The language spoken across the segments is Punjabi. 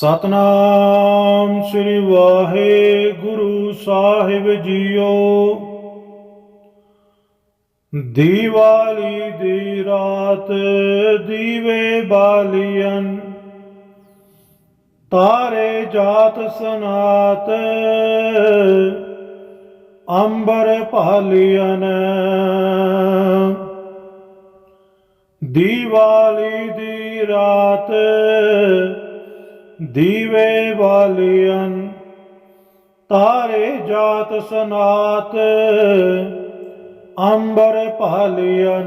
ਸਤਨਾਮ ਸ੍ਰੀ ਵਾਹਿਗੁਰੂ ਸਾਹਿਬ ਜੀਓ। ਦੀਵਾਲੀ ਦੀ ਰਾਤ ਦੀਵੇ ਬਾਲੀਆਂ ਤਾਰੇ ਜਾਤ ਸਨਾਤ, ਅੰਬਰ ਭਾਲੀਆਂ ਦੀਵਾਲੀ ਦੀ ਰਾਤ ਦੀਵੇ ਵਾਲੀਆਂ ਤਾਰੇ ਜਾਤ ਸਨਾਤ, ਅੰਬਰ ਭਾਲੀਆਂ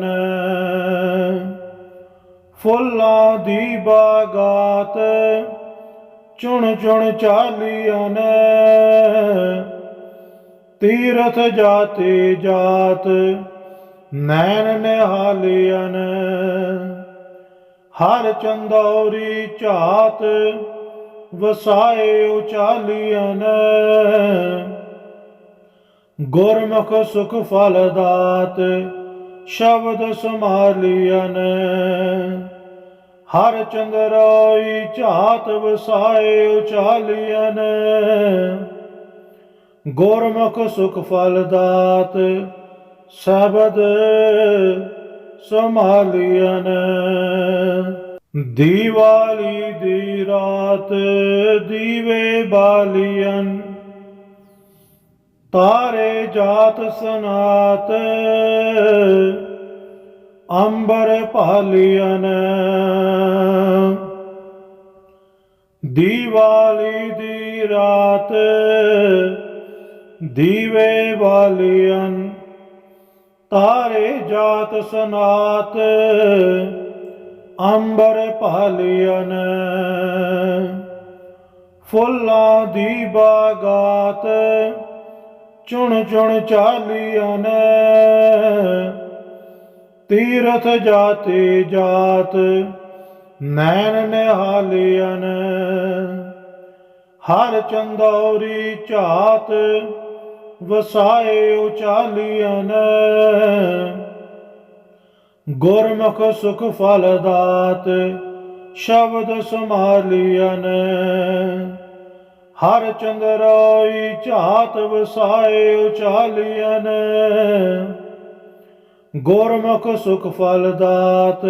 ਫੁੱਲਾਂ ਦੀ ਬਾਗਾਤ, ਚੁਣ ਚੁਣ ਚਾਲੀਆਂ ਤੀਰਥ ਜਾਤੇ ਜਾਤ, ਨੈਣ ਨਿਹਾਲੀਆਂ ਹਰ ਚੰਦੌਰੀ ਝਾਤ ਵਸਾਏ ਉਚਾਲੀਆਂ ਗੁਰਮੁਖ ਸੁਖ ਫਲ ਦਾਤ, ਸ਼ਬਦ ਸਮਾਲੀਆਂ ਹਰ ਚੰਦਰਾਈ ਝਾਤ ਵਸਾਏ ਉਚਾਲੀਆਂ ਨੇ ਗੁਰਮੁਖ ਸੁਖ ਫਲ ਦਾਤ, ਸ਼ਬਦ ਸਮਾਲੀਆਂ ਦੀਵਾਲੀ ਦੀ ਰਾਤ ਦੀਵੇ ਬਾਲੀਆਂ ਤਾਰੇ ਜਾਤ ਸਨਾਤ, ਅੰਬਰ ਭਾਲੀਆਂ ਦੀਵਾਲੀ ਦੀ ਰਾਤ ਦੀਵੇ ਵਾਲੀਆਂ ਤਾਰੇ ਜਾਤ ਸਨਾਤ ਅੰਬਰ ਭਾਲੀਆਂ ਫੁੱਲਾਂ ਦੀ ਬਾਗਾਤ ਚੁਣ ਚੁਣ ਚਾਲੀਆਂ ਤੀਰਥ ਜਾਤੇ ਜਾਤ ਨੈਣ ਨਿਹਾਲੀਆਂ ਹਰ ਚੰਦੌਰੀ ਝਾਤ ਵਸਾਏ ਉਚਾਲੀਆਂ ਗੁਰਮੁਖ ਸੁਖ ਫਲ ਦਾਤ, ਸ਼ਬਦ ਸਮਾਲੀਆਂ ਹਰ ਚੰਦਰਾਈ ਝਾਤ ਵਸਾਏ ਉਚਾਲੀਆਂ ਗੁਰਮੁਖ ਸੁਖ ਫਲ ਦਾਤ,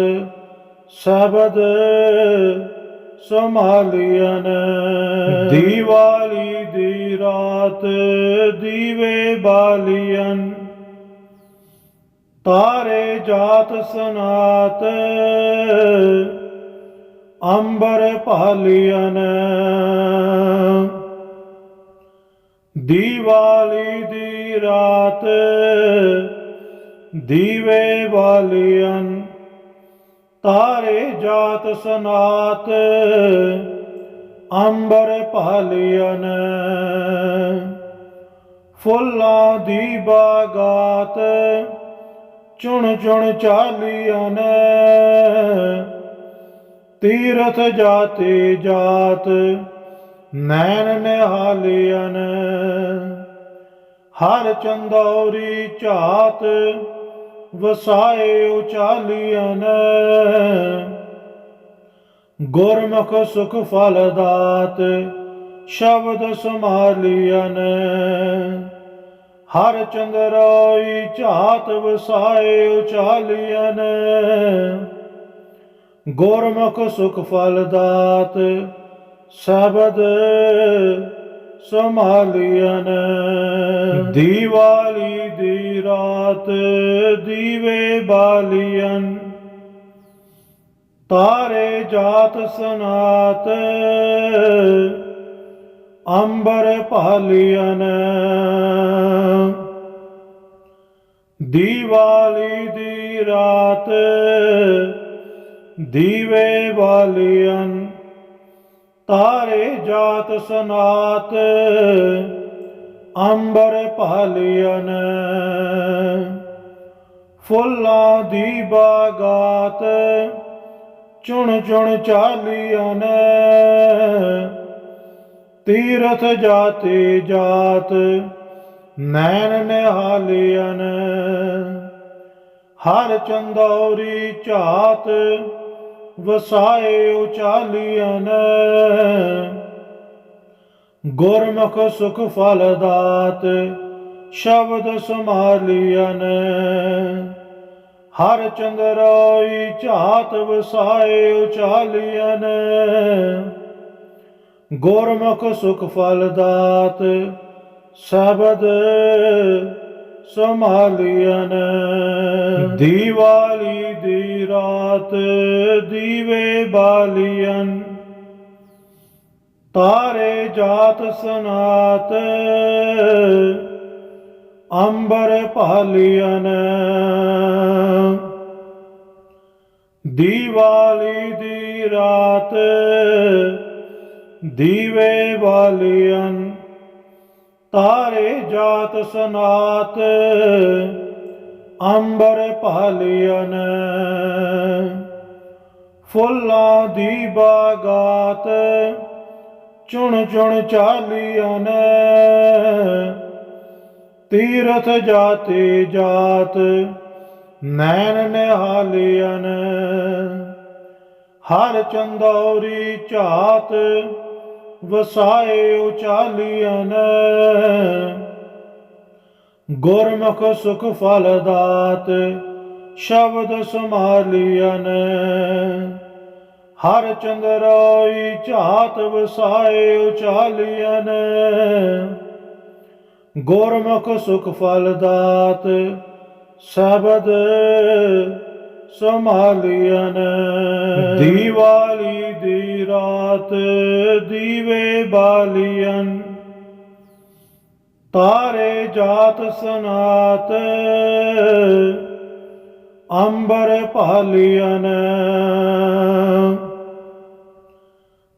ਸ਼ਬਦ ਸਮਾਲੀਆਂ ਦੀਵਾਲੀ ਦੀ ਰਾਤ ਦੀਵੇ ਬਾਲੀਆਂ ਤਾਰੇ ਜਾਤ ਸਨਾਤ, ਅੰਬਰ ਭਾਲੀਆਂ ਦੀਵਾਲੀ ਦੀ ਰਾਤ, ਦੀਵੇ ਵਾਲੀਆਂ ਤਾਰੇ ਜਾਤ ਸਨਾਤ, ਅੰਬਰ ਭਾਲੀਆਂ ਫੁੱਲਾਂ ਦੀ ਬਾਗਾਤ ਚੁਣ ਚੁਣ ਚਾਲੀਆਂ ਤੀਰਥ ਜਾਤੇ ਜਾਤ ਨੈਣ ਨਿਹਾਲੀਆਂ ਹਰ ਚੰਦੌਰੀ ਝਾਤ ਵਸਾਏ ਉਚਾਲੀਆਂ ਗੁਰਮੁਖ ਸੁਖ ਫਲ ਦਾਤ ਸ਼ਬਦ ਸਮਾਲੀਆਂ ਹਰ ਚੰਦਰਾਈ ਝਾਤ ਵਸਾਏ ਉਚਾਲੀਆਂ ਗੁਰਮੁਖ ਸੁਖ ਫਲ ਦਾਤ ਸ਼ਬਦ ਸਮਾਲੀਆਂ ਦੀਵਾਲੀ ਦੀ ਰਾਤ ਦੀਵੇ ਬਾਲੀਆਂ ਤਾਰੇ ਜਾਤ ਸਨਾਤ ਅੰਬਰ ਭਾਲੀਆਂ ਦੀਵਾਲੀ ਦੀ ਰਾਤ ਦੀਵੇ ਵਾਲੀਆਂ ਤਾਰੇ ਜਾਤ ਸਨਾਤ ਅੰਬਰ ਭਾਲੀਆਂ ਫੁੱਲਾਂ ਦੀ ਬਾਗਾਤ ਚੁਣ ਚੁਣ ਚਾਲੀਆਂ ਤੀਰਥ ਜਾਤੇ ਜਾਤ, ਨੈਣ ਨਿਹਾਲੀਆਂ ਹਰ ਚੰਦੌਰੀ ਝਾਤ, ਵਸਾਏ ਉਚਾਲੀਆਂ ਗੁਰਮੁਖ ਸੁਖ ਫਲ ਦਾਤ, ਸ਼ਬਦ ਸਮਾਲੀਅਨ ਹਰ ਚੰਦਰਾਈ ਝਾਤ, ਵਸਾਏ ਉਚਾਲੀਅਨ। ਗੁਰਮੁਖ ਸੁਖ ਫਲ ਦਾਤ, ਸ਼ਬਦ ਸਮਾਲੀਅਨ ਦੀਵਾਲੀ ਦੀ ਰਾਤ ਦੀਵੇ ਬਾਲੀਅਨ ਤਾਰੇ ਜਾਤ ਸਨਾਤ, ਅੰਬਰ ਭਾਲੀਅਨ ਦੀਵਾਲੀ ਦੀ ਰਾਤ ਦੀਵੇ ਵਾਲੀਅਨ ਤਾਰੇ ਜਾਤ ਸਨਾਤ, ਅੰਬਰ ਭਾਲੀਅਨ ਫੁੱਲਾਂ ਦੀ ਬਾਗਾਤ ਚੁਣ ਚੁਣ ਚਾਲੀਆਂ ਤੀਰਥ ਜਾਤੇ ਜਾਤ ਨੈਣ ਨਿਹਾਲੀਅਨ ਹਰ ਚੰਦੌਰੀ ਝਾਤ ਵਸਾਏ ਉਚਾਲੀਆਂ ਗੁਰਮੁਖ ਸੁਖ ਫਲ ਦਾਤ, ਸ਼ਬਦ ਸਮਾਲੀਅਨ ਹਰ ਚੰਦਰਾਈ ਝਾਤ ਵਸਾਏ ਉਚਾਲੀਅਨ ਗੁਰਮੁਖ ਸੁਖ ਫਲ ਦਾਤ, ਸ਼ਬਦ ਸਮਾਲੀਅਨ ਦੀਵਾਲੀ ਦੀ ਰਾਤ ਦੀਵੇ ਬਾਲੀਅਨ ਤਾਰੇ ਜਾਤ ਸਨਾਤ ਅੰਬਰ ਭਾਲੀਅਨ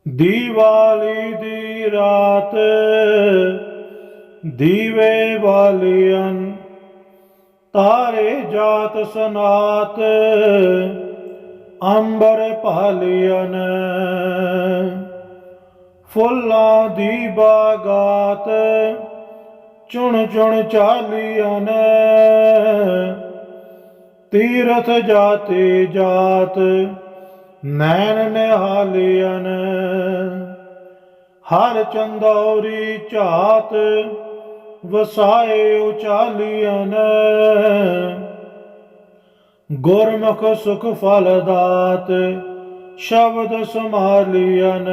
ਦੀਵਾਲੀ ਦੀ ਰਾਤ ਦੀਵੇ ਵਾਲੀਅਨ ਤਾਰੇ ਜਾਤ ਸਨਾਤ, ਅੰਬਰ ਭਾਲੀਅਨ ਫੁੱਲਾਂ ਦੀ ਬਾਗਾਤ, ਚੁਣ ਚੁਣ ਚਾਲੀਅਨ। ਤੀਰਥ ਜਾਤੇ ਜਾਤ, ਨੈਣ ਨਿਹਾਲੀਅਨ। ਹਰ ਚੰਦੌਰੀ ਝਾਤ ਵਸਾਏ ਉਚਾਲੀਅਨ ਗੁਰਮੁਖ ਸੁਖ ਫਲ ਦਾਤ, ਸ਼ਬਦ ਸਮਾਲੀਅਨ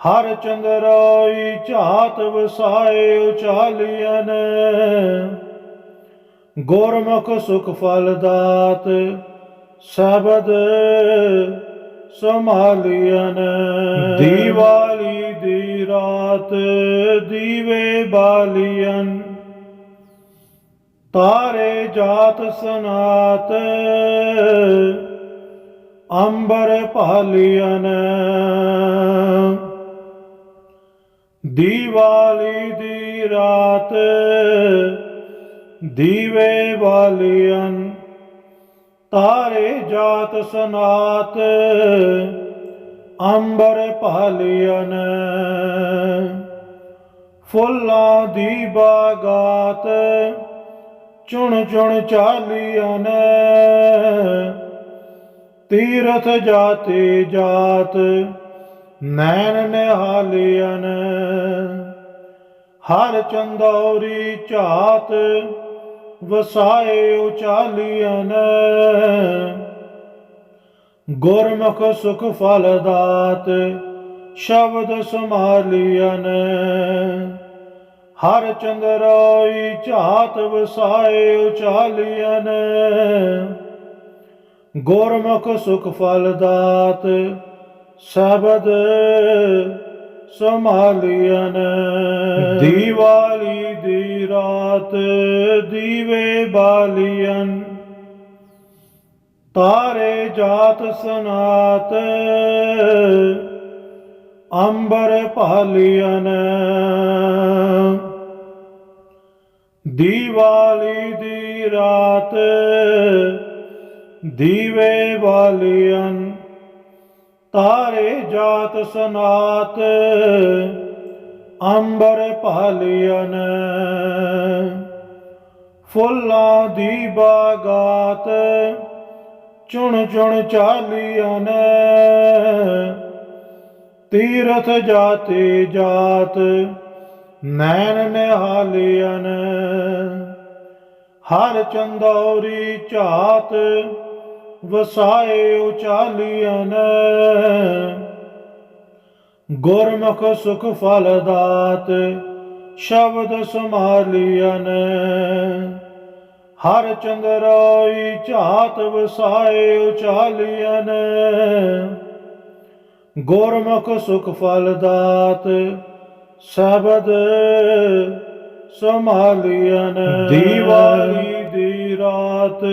ਹਰ ਚੰਦਰਾਈ ਝਾਤ ਵਸਾਏ ਉਚਾਲੀਆਂ ਨੇ ਗੁਰਮੁਖ ਸੁਖ ਫਲ ਦਾਤ, ਸ਼ਬਦ ਸਮਾਲੀਅਨ ਦੀਵਾਲੀ ਦੀ ਰਾਤ ਦੀਵੇ ਬਾਲੀਅਨ ਤਾਰੇ ਜਾਤ ਸਨਾਤ ਅੰਬਰ ਭਾਲੀਅਨ ਦੀਵਾਲੀ ਦੀ ਰਾਤ ਦੀਵੇ ਵਾਲੀਅਨ ਤਾਰੇ ਜਾਤ ਸਨਾਤ, ਅੰਬਰ ਭਾਲੀਅਨ ਫੁੱਲਾਂ ਦੀ ਬਾਗਾਤ, ਚੁਣ ਚੁਣ ਚਾਲੀਅਨ। ਤੀਰਥ ਜਾਤੇ ਜਾਤ, ਨੈਣ ਨਿਹਾਲੀਅਨ। ਹਰ ਚੰਦੌਰੀ ਝਾਤ ਵਸਾਏ ਉਚਾਲੀਆਂ ਗੁਰਮੁਖ ਸੁਖ ਫਲ ਦਾਤ ਸ਼ਬਦ ਸਮਾਲੀਅਨ ਹਰ ਚੰਦਰਾਈ ਝਾਤ ਵਸਾਏ ਉਚਾਲੀਅਨ ਗੁਰਮੁਖ ਸੁਖ ਫਲ ਦਾਤ ਸ਼ਬਦ ਸਮਾਲੀਅਨ ਦੀਵਾਲੀ ਦੀ ਰਾਤ ਦੀਵੇ ਬਾਲੀਅਨ ਤਾਰੇ ਜਾਤ ਸਨਾਤ ਅੰਬਰ ਭਾਲੀਅਨ ਦੀਵਾਲੀ ਦੀ ਰਾਤ ਦੀਵੇ ਵਾਲੀਅਨ ਤਾਰੇ ਜਾਤ ਸਨਾਤ, ਅੰਬਰ ਭਾਲੀਅਨ ਫੁੱਲਾਂ ਦੀ ਬਾਗਾਤ, ਚੁਣ ਚੁਣ ਚਾਲੀਅਨ। ਤੀਰਥ ਜਾਤੇ ਜਾਤ, ਨੈਣ ਨਿਹਾਲਿਆਨ ਹਰ ਚੰਦੌਰੀ ਝਾਤ ਵਸਾਏ ਉਚਾਲੀਆਨ ਗੁਰਮੁਖ ਸੁਖ ਫਲ ਦਾਤ, ਸ਼ਬਦ ਸਮਾਲੀਆਨ ਹਰ ਚੰਦਰਾਈ ਝਾਤ ਵਸਾਏ ਉਚਾਲੀਆਨ ਗੁਰਮੁਖ ਸੁਖ ਫਲ ਦਾਤ, ਸ਼ਬਦ ਸਮਾਲੀਅਨ ਦੀਵਾਲੀ ਦੀ ਰਾਤ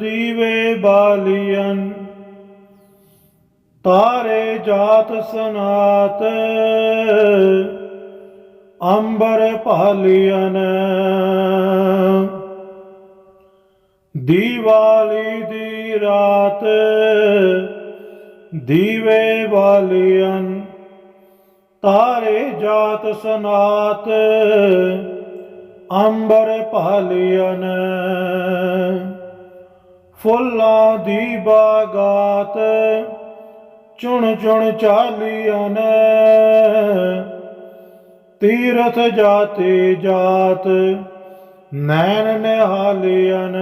ਦੀਵੇ ਬਾਲੀਅਨ। ਤਾਰੇ ਜਾਤ ਸਨਾਤ, ਅੰਬਰ ਭਾਲੀਅਨ। ਦੀਵਾਲੀ ਦੀ ਰਾਤ ਦੀਵੇ ਵਾਲੀਅਨ ਤਾਰੇ ਜਾਤ ਸਨਾਤ ਅੰਬਰ ਭਾਲੀਅਨ ਫੁੱਲਾਂ ਦੀ ਬਾਗਾਤ ਚੁਣ ਚੁਣ ਚਾਲੀਆਂ ਤੀਰਥ ਜਾਤੇ ਜਾਤ ਨੈਣ ਨਿਹਾਲਿਅਨ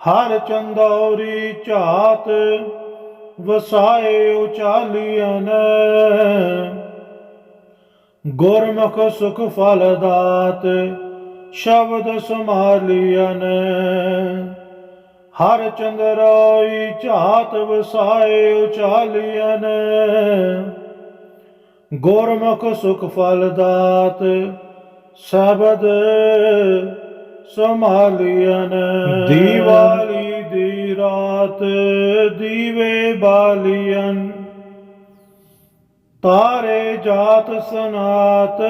ਹਰ ਚੰਦੌਰੀ ਝਾਤ ਵਸਾਏ ਉਚਾਲੀਅਨ ਗੁਰਮੁਖ ਸੁਖ ਫਲ ਦਾਤ, ਸ਼ਬਦ ਸਮਾਲੀਅਨ ਹਰ ਚੰਦਰਾਈ ਝਾਤ ਵਸਾਏ ਉਚਾਲੀਅਨ ਗੁਰਮੁਖ ਸੁਖ ਫਲ ਦਾਤ, ਸ਼ਬਦ ਸਮਾਲੀਅਨ ਦੀਵਾਲੀ ਦੀ ਰਾਤ ਦੀਵੇ ਬਾਲੀਅਨ ਤਾਰੇ ਜਾਤ ਸਨਾਤ,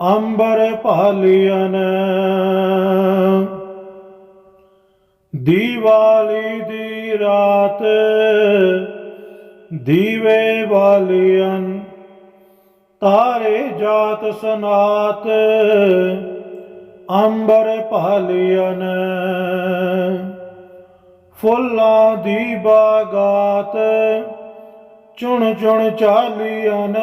ਅੰਬਰ ਭਾਲੀਅਨ। ਦੀਵਾਲੀ ਦੀ ਰਾਤ, ਦੀਵੇ ਬਾਲੀਅਨ ਤਾਰੇ ਜਾਤ ਸਨਾਤ, ਅੰਬਰ ਭਾਲੀਅਨ। ਫੁੱਲਾਂ ਦੀ ਬਾਗਾਤ ਚੁਣ ਚੁਣ ਚਾਲੀਅਨ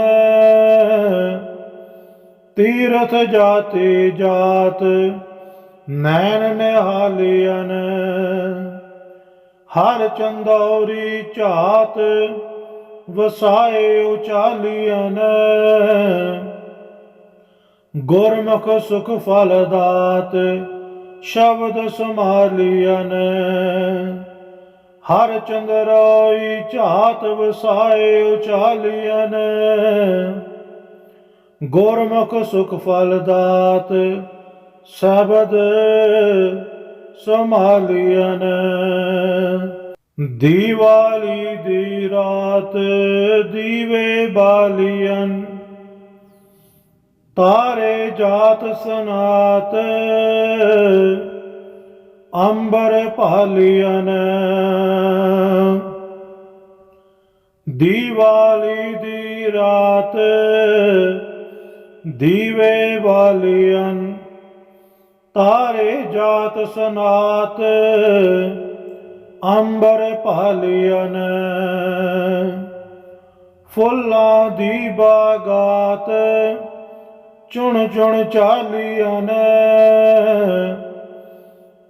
ਤੀਰਥ ਜਾਤੇ ਜਾਤ ਨੈਣ ਨਿਹਾਲਿਅਨ ਹਰ ਚੰਦੌਰੀ ਝਾਤ ਵਸਾਏ ਉਚਾਲੀਆਂ ਗੁਰਮੁਖ ਸੁਖ ਫਲ ਦਾਤ ਸ਼ਬਦ ਸਮਾਲੀਅਨ ਹਰ ਚੰਦਰਾਈ ਝਾਤ ਵਸਾਏ ਉਚਾਲੀਅਨ ਗੁਰਮੁਖ ਸੁਖ ਫਲ ਦਾਤ ਸ਼ਬਦ ਸਮਾਲੀਅਨ ਦੀਵਾਲੀ ਦੀ ਰਾਤ ਦੀਵੇ ਬਾਲੀਅਨ ਤਾਰੇ ਜਾਤ ਸਨਾਤ ਅੰਬਰ ਭਾਲੀਅਨ ਦੀਵਾਲੀ ਦੀ ਰਾਤ ਦੀਵੇ ਵਾਲੀਅਨ ਤਾਰੇ ਜਾਤ ਸਨਾਤ ਅੰਬਰ ਭਾਲੀਅਨ ਫੁੱਲਾਂ ਦੀ ਬਾਗਾਤ ਚੁਣ ਚੁਣ ਚਾਲੀਅਨ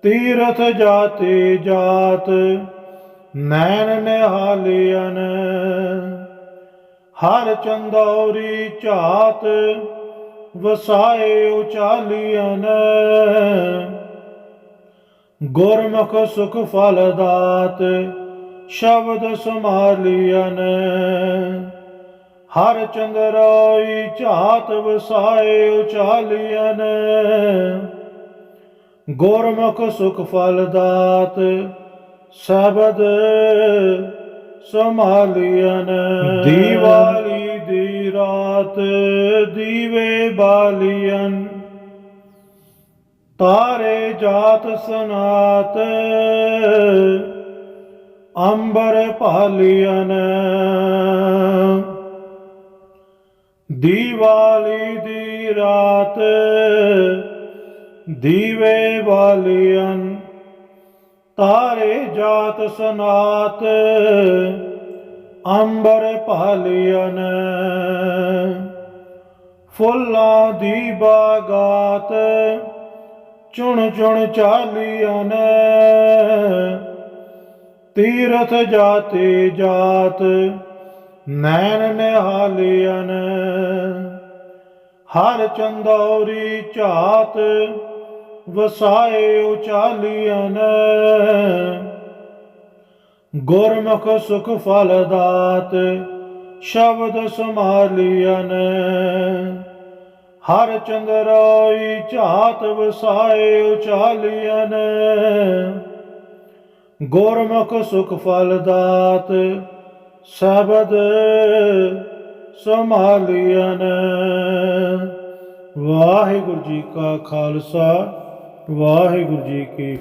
ਤੀਰਥ ਜਾਤੇ ਜਾਤ, ਨੈਣ ਨਿਹਾਲਿਅਨ ਹਰ ਚੰਦੌਰੀ ਝਾਤ, ਵਸਾਏ ਉਚਾਲੀਅਨ ਗੁਰਮੁਖ ਸੁਖ ਫਲਦਾਤ ਸ਼ਬਦ ਸਮਾਲੀਅਨ ਹਰ ਚੰਦਰਾਈ ਝਾਤ, ਵਸਾਏ ਉਚਾਲੀਅਨ ਗੁਰਮੁਖ ਸੁਖ ਫਲ ਦਾਤ ਸ਼ਬਦ ਸਮਾਲੀਅਨ ਦੀਵਾਲੀ ਦੀ ਰਾਤ ਦੀਵੇ ਬਾਲੀਅਨ ਤਾਰੇ ਜਾਤ ਸਨਾਤ ਅੰਬਰ ਭਾਲੀਅਨ ਦੀਵਾਲੀ ਦੀ ਰਾਤ ਦੀਵੇ ਵਾਲੀਅਨ ਤਾਰੇ ਜਾਤ ਸਨਾਤ, ਅੰਬਰ ਭਾਲਿਆਨ। ਫੁੱਲਾਂ ਦੀ ਬਾਗਾਤ, ਚੁਣ ਚੁਣ ਚਾਲੀਆਂ ਤੀਰਥ ਜਾਤੇ ਜਾਤ, ਨੈਣ ਨਿਹਾਲੀਆਨ। ਹਰ ਚੰਦੌਰੀ ਝਾਤ ਵਸਾਏ ਉਚਾਲੀਆਨ ਗੁਰਮੁਖ ਸੁਖ ਫਲ ਦਾਤ, ਸ਼ਬਦ ਸਮਾਲੀਅਨ ਹਰ ਚੰਦਰਾਈ ਝਾਤ ਵਸਾਏ ਉਚਾਲੀਅਨ ਗੁਰਮੁਖ ਸੁਖ ਫਲ ਦਾਤ, ਸ਼ਬਦ ਸਮਾਲੀਅਨ ਵਾਹਿਗੁਰੂ ਜੀ ਕਾ ਖਾਲਸਾ। ਵਾਹਿਗੁਰੂ ਜੀ ਕੀ